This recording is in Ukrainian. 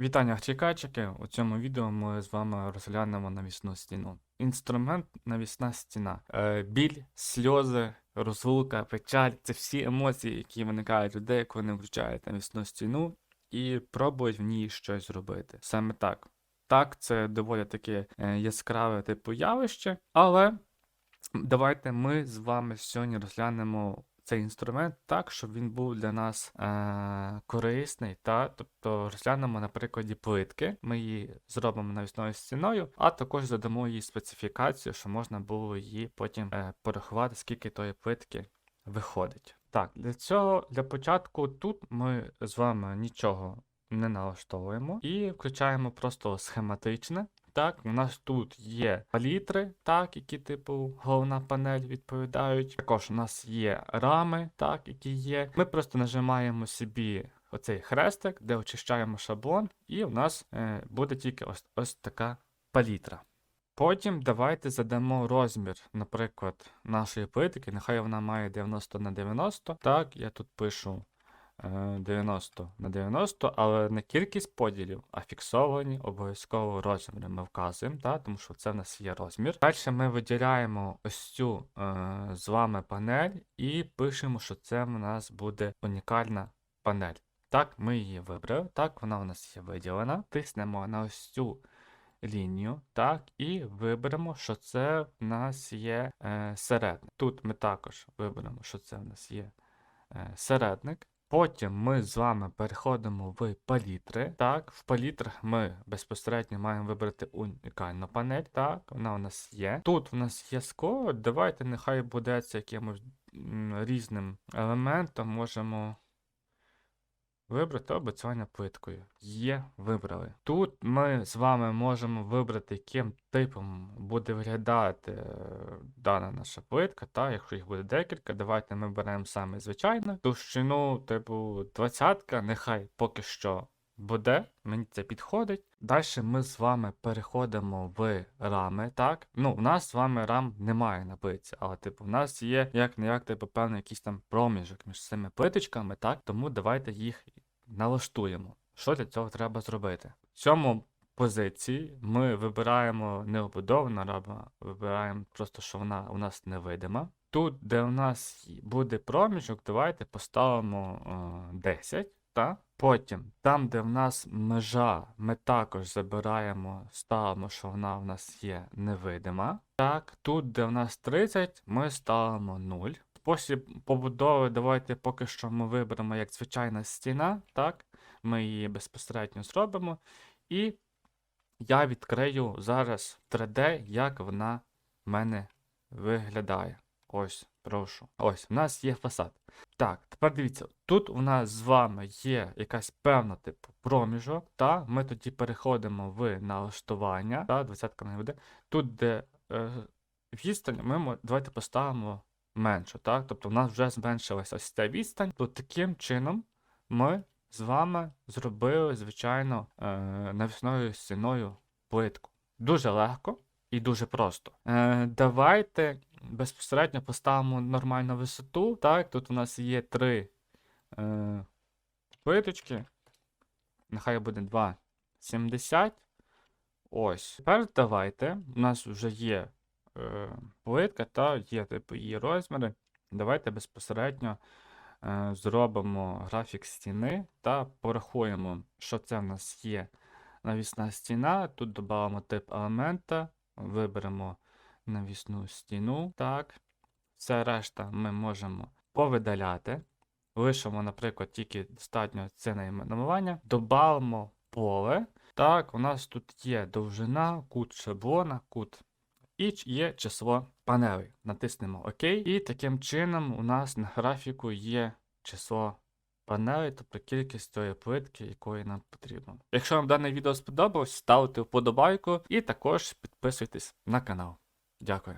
Вітання, чекачики! У цьому відео ми з вами розглянемо навісну стіну. Інструмент навісна стіна. Е, біль, сльози, розлука, печаль це всі емоції, які виникають у людей, коли вони включають навісну стіну і пробують в ній щось зробити. Саме так. Так, це доволі таке е, яскраве типу явище, але давайте ми з вами сьогодні розглянемо цей інструмент так, щоб він був для нас е- корисний. Та? Тобто розглянемо на прикладі плитки, ми її зробимо навісною стіною, а також задамо їй специфікацію, щоб можна було її потім е- порахувати, скільки тої плитки виходить. Так, для цього для початку тут ми з вами нічого не налаштовуємо і включаємо просто схематичне. Так, у нас тут є палітри, так, які, типу, головна панель відповідають. Також у нас є рами, так, які є. Ми просто нажимаємо собі оцей хрестик, де очищаємо шаблон, і у нас е, буде тільки ось, ось така палітра. Потім давайте задамо розмір, наприклад, нашої плитки. Нехай вона має 90 на 90. Так, я тут пишу 90 на 90, але не кількість поділів, а фіксовані обов'язково розміри ми вказуємо, так, тому що це в нас є розмір. Далі ми виділяємо ось цю е, з вами панель і пишемо, що це в нас буде унікальна панель. Так, ми її вибрали, так, вона у нас є виділена. Тиснемо на ось цю лінію, так, і виберемо, що це в нас є е, середник. Тут ми також виберемо, що це в нас є е, середник. Потім ми з вами переходимо в палітри. Так, в палітрах ми безпосередньо маємо вибрати унікальну панель. Так, вона у нас є. Тут у нас є скор. Давайте нехай буде це якимось різним елементом. Можемо вибрати облицювання плиткою. Є, вибрали. Тут ми з вами можемо вибрати, яким типом буде виглядати е, дана наша плитка. Та, якщо їх буде декілька, давайте ми беремо саме звичайну. Товщину, типу, 20 нехай поки що буде. Мені це підходить. Далі ми з вами переходимо в рами. Так, ну в нас з вами рам немає на плитці, але типу в нас є як не як типу певний якийсь там проміжок між цими плиточками, так тому давайте їх налаштуємо. Що для цього треба зробити? В цьому позиції ми вибираємо необудовану рама, вибираємо просто, що вона у нас невидима. Тут, де у нас буде проміжок, давайте поставимо е, 10. Та? Потім, там, де в нас межа, ми також забираємо, ставимо, що вона в нас є невидима. Так, тут, де в нас 30, ми ставимо 0. Спосіб побудови, давайте поки що ми виберемо як звичайна стіна. Так, ми її безпосередньо зробимо. І я відкрию зараз 3D, як вона в мене виглядає. Ось, прошу. Ось, у нас є фасад. Так, тепер дивіться, тут у нас з вами є якась певна типу проміжок, та ми тоді переходимо в налаштування, та 20 не буде. Тут, де е, відстань, ми давайте поставимо меншу, так? Тобто в нас вже зменшилася ось ця відстань. То таким чином ми з вами зробили, звичайно, е, навісною стіною плитку. Дуже легко і дуже просто. Е, давайте безпосередньо поставимо нормальну висоту. Так, тут у нас є три е, плиточки. Нехай буде 2,70. Ось. Тепер давайте. У нас вже є плитка, та є типу її розміри. Давайте безпосередньо е, зробимо графік стіни та порахуємо, що це в нас є навісна стіна. Тут додамо тип елемента, виберемо навісну стіну. Так. Все решта ми можемо повидаляти. Лишимо, наприклад, тільки достатньо це найменування. Добавимо поле. Так, у нас тут є довжина, кут шаблона, кут і є число панелей. Натиснемо ОК. І таким чином у нас на графіку є число панелей, тобто кількість тої плитки, якої нам потрібно. Якщо вам дане відео сподобалось, ставте вподобайку і також підписуйтесь на канал. Дякую.